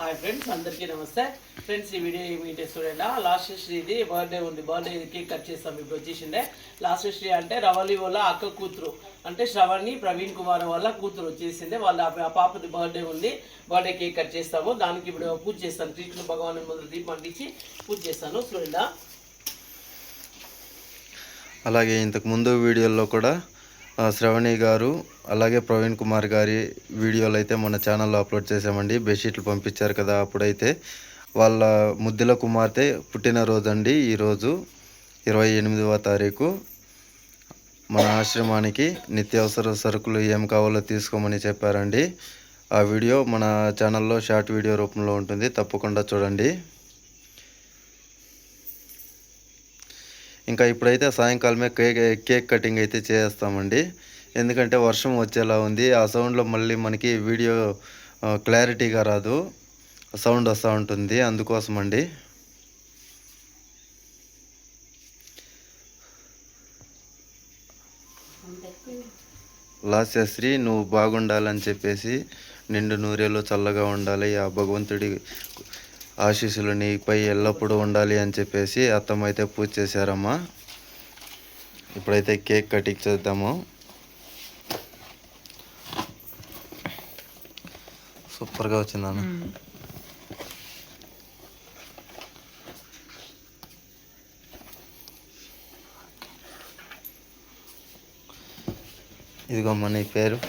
Hi friends అందరికీ నమస్తే. Friends ఈ వీడియో ఏమిటి చూడండి. లాస్ట్ శ్రీది బర్త్డే ఉంది. బర్త్డే కేక్ కట్ చేస్తాం. ఇప్పుడు వచ్చేసిండే లాస్ట్ శ్రీ అంటే రవలి వాళ్ళ అక్క కూతురు. అంటే శ్రవణి ప్రవీణ్ కుమార్ వాళ్ళ కూతురు వచ్చేసింది. వాళ్ళ పాపది బర్త్డే ఉంది. బర్త్డే కేక్ కట్ చేస్తాము. దానికి ఇప్పుడు పూజ చేస్తాను కృష్ణ భగవాన్ ముందు దీపం అంటించి పూజ చేస్తాను. చూడండి. అలాగే ఇంతకు ముందు వీడియోల్లో కూడా శ్రవణి గారు అలాగే ప్రవీణ్ కుమార్ గారి వీడియోలు అయితే మన ఛానల్లో అప్లోడ్ చేసామండి బెడ్షీట్లు పంపించారు కదా అప్పుడైతే. వాళ్ళ ముద్దుల కుమార్తె పుట్టినరోజు అండి ఈరోజు ఇరవై ఎనిమిదవ తారీఖు. మన ఆశ్రమానికి నిత్యావసర సరుకులు ఏం కావాలో తీసుకోమని చెప్పారండి. ఆ వీడియో మన ఛానల్లో షార్ట్ వీడియో రూపంలో ఉంటుంది. తప్పకుండా చూడండి. ఇంకా ఇప్పుడైతే సాయంకాలమే కేక్ కేక్ కటింగ్ అయితే చేస్తామండి. ఎందుకంటే వర్షం వచ్చేలా ఉంది. ఆ సౌండ్లో మళ్ళీ మనకి వీడియో క్లారిటీగా రాదు. సౌండ్ వస్తూ ఉంటుంది. అందుకోసం అండి లాస్యశ్రీ నువ్వు బాగుండాలని చెప్పేసి నిండు నూరేలో చల్లగా ఉండాలి. ఆ భగవంతుడి ఆశీస్సులు నీపై ఎల్లప్పుడూ ఉండాలి అని చెప్పేసి అత్తమ్మ అయితే పూజ చేశారమ్మా. ఇప్పుడైతే కేక్ కటింగ్ చేద్దాము. సూపర్గా వచ్చిందన్న ఇదిగోమ్మా నీ పేరు.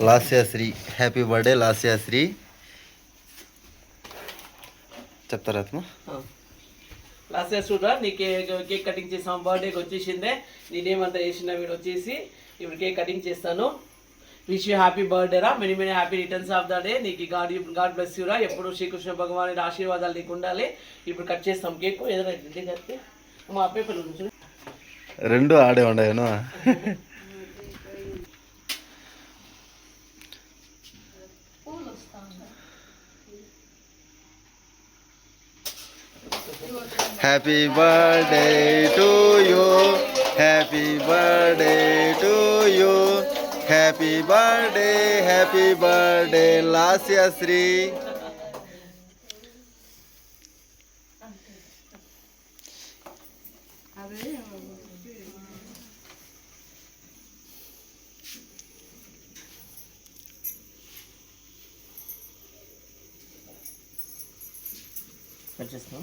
లాస్యాశ్రీ. Happy birthday Lasyasri. చెప్తారా అత్తమ్మ లాస్ట్ ఇయర్ చూడరా నీ కేక్ కేక్ కటింగ్ చేసాం బర్త్డేకి వచ్చేసిందే. నేనేమంతా చేసిన వీడు వచ్చేసి ఇప్పుడు కేక్ కటింగ్ చేస్తాను. విష్ యూ హ్యాపీ బర్త్డే రా. Many many happy returns of the day. నీకు గాడ్ గాడ్ బ్లెస్ యూరా ఎప్పుడు శ్రీకృష్ణ భగవాన్ ఆశీర్వాదాలు నీకు ఉండాలి. ఇప్పుడు కట్ చేస్తాం కేక్. ఏదైనా మా పేపర్ నుంచి రెండు ఆడే ఉండను happy birthday to you happy birthday to you happy birthday happy birthday Lasyasri cut చేస్తాం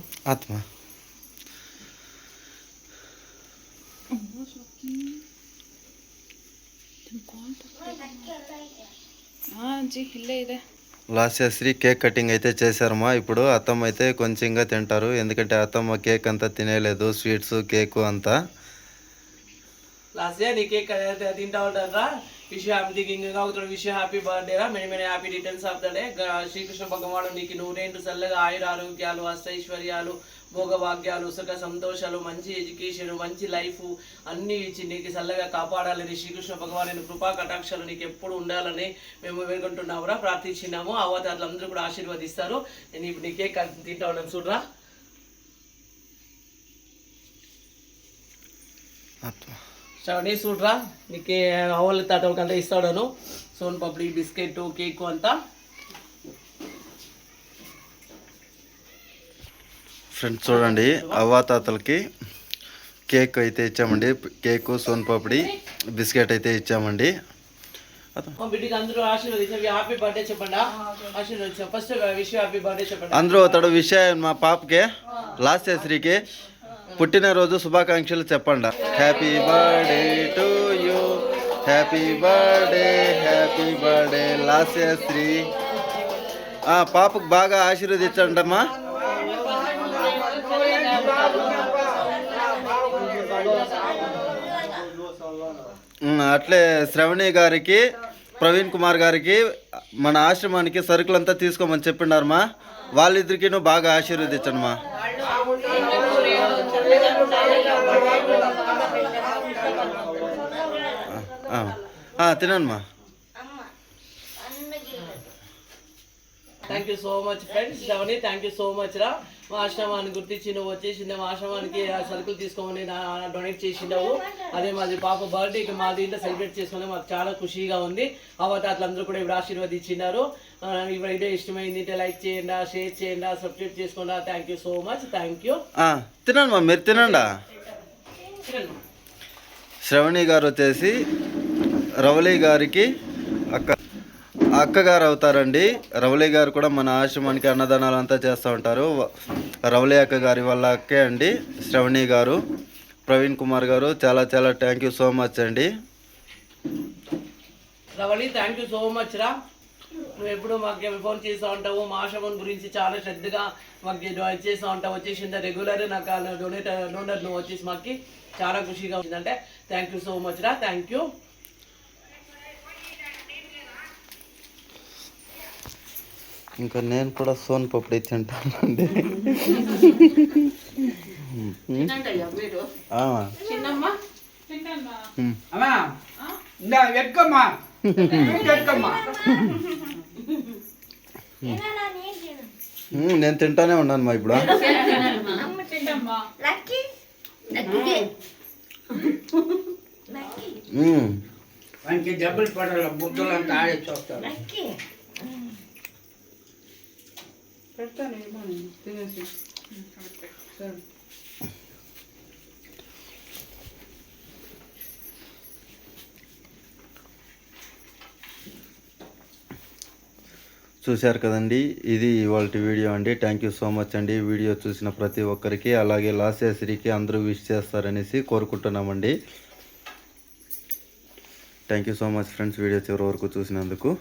ಇದೆ లాస్యశ్రీ కేక్ కటింగ్ అయితే చేశారమ్మా. ఇప్పుడు అత్తమ్మ అయితే కొంచెంగా తింటారు. ఎందుకంటే అత్తమ్మ కేక్ అంతా తినేలేదు. స్వీట్స్ కేకు అంతా. లాస్ట్ నీ కేక్ తింటా ఉంటారా? విష్ హ్యాపీ ఇంకా ఒకటి విష్ హ్యాపీ బర్త్డే రా. Many many happy returns of the day. Srikrishna భగవాను నీకు నూరేంటు చల్లగా ఆయుర ఆరోగ్యాలు అష్టైశ్వర్యాలు భోగభాగ్యాలు సుఖ సంతోషాలు మంచి ఎడ్యుకేషన్ మంచి లైఫ్ అన్ని ఇచ్చి నీకు చల్లగా కాపాడాలని శ్రీకృష్ణ భగవాను కృపా కటాక్షాలు నీకు ఎప్పుడు ఉండాలని మేము వేడుకుంటున్నామురా ప్రార్థించినాము. అవతారులు అందరూ కూడా ఆశీర్వదిస్తారు. నేను ఇప్పుడు నీకే తింటా ఉన్నాను చూడరా ఆత్మ. శ్రవణి చూడరా? నీకు అవల్ తాటోకంతా ఇస్తాడను. సోన్ పప్డి బిస్కెట్ కేక్ అంతా. ఫ్రెండ్స్ చూడండి అవ్వాతాతలకి కేక్ అయితే ఇచ్చామండి. కేకు సోన్ పాపిడి బిస్కెట్ అయితే ఇచ్చామండి. అందరూ అతడు విషయం మా పాపకి. లాస్ట్ శ్రీకి. పుట్టినరోజు శుభాకాంక్షలు చెప్పండి. Happy birthday to you happy birthday happy birthday last ఆ, పాపకు బాగా ఆశీర్వదించండమ్మా. అట్లే శ్రవణి గారికి ప్రవీణ్ కుమార్ గారికి మన ఆశ్రమానికి సరుకులంతా తీసుకోమని చెప్పినారమ్మా. వాళ్ళిద్దరికి నువ్వు బాగా ఆశీర్వదించండిమా తినమ్మా thank you so much friends Shravani thank you so much రా. మా ఆశ్రమాన్ని గుర్తించి నువ్వు వచ్చేసింది మా ఆశ్రమానికి ఆ సరుకులు తీసుకోమని డొనేట్ చేసిండవు అదే మాది పాప బర్త్డేకి మా దీంట్లో సెలబ్రేట్ చేసుకుని మాకు చాలా ఖుషీగా ఉంది. అవతారులందరూ కూడా ఇప్పుడు ఆశీర్వదించినారు. ఈ వీడియో ఇష్టమైంది అంటే లైక్ చేయండి షేర్ చేయండి సబ్స్క్రైబ్ చేసుకోండి. Thank you so much thank you తినండి మా మీరు తినండా? శ్రవణి గారు వచ్చేసి రవళి గారికి అక్క అక్కగారు అవుతారండి రవళి గారు కూడా మన ఆశ్రమానికి అన్నదానాలు అంతా చేస్తూ ఉంటారు. రవళి అక్క గారి వాళ్ళ అక్కే అండి శ్రవణి గారు ప్రవీణ్ కుమార్ గారు. చాలా చాలా థ్యాంక్ యూ సో మచ్ అండి. Ravali thank you so much రా. నువ్వు ఎప్పుడు మాకు ఫోన్ చేస్తూ ఉంటావు? మా ఆశ్రమం గురించి చాలా శ్రద్ధగా మాకు డొనేట్ చేస్తూ ఉంటావు. వచ్చేసింది రెగ్యులర్ నాకు డొనేట్ డోనర్ నువ్వు వచ్చేసి మాకు చాలా ఖుషిగా ఉందంటే థ్యాంక్ యూ సో మచ్ రా. Thank you. ఇంకా నేను కూడా సోన్ పప్పుడి తింటానండి. నేను తింటానే ఉన్నాను మా ఇప్పుడు ఉమ్. వానికి డబ్బులు పెడతాను బుద్ధులు అంతా చూశారు కదండి ఇది ఇవాళ వీడియో అండి. థ్యాంక్ యూ సో మచ్ అండి. వీడియో చూసిన ప్రతి ఒక్కరికి అలాగే లాస్యశ్రీకి అందరూ విష్ చేస్తారనేసి కోరుకుంటున్నామండి. Thank you so much friends video చివరి వరకు చూసినందుకు.